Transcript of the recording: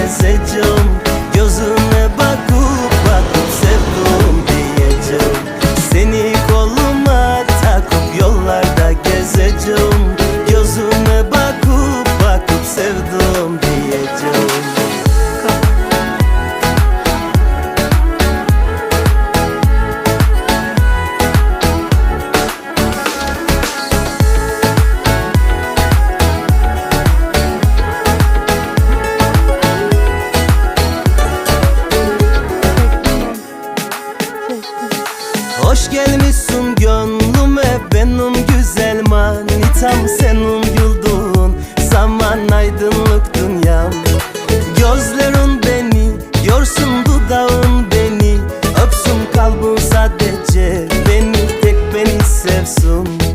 gezeceğim Gözüne bakıp bakıp sevdum diyeceğim. Seni koluma takıp yollarda gezeceğim. Gözüne bakıp bakıp sevdum diyeceğim. Hoş gelmişsin gönlüme benim güzel manitam Senin güldüğün zaman aydınlık dünyam. Gözlerin beni görsün dudağın beni Öpsün kalbin sadece beni tek beni sevsin.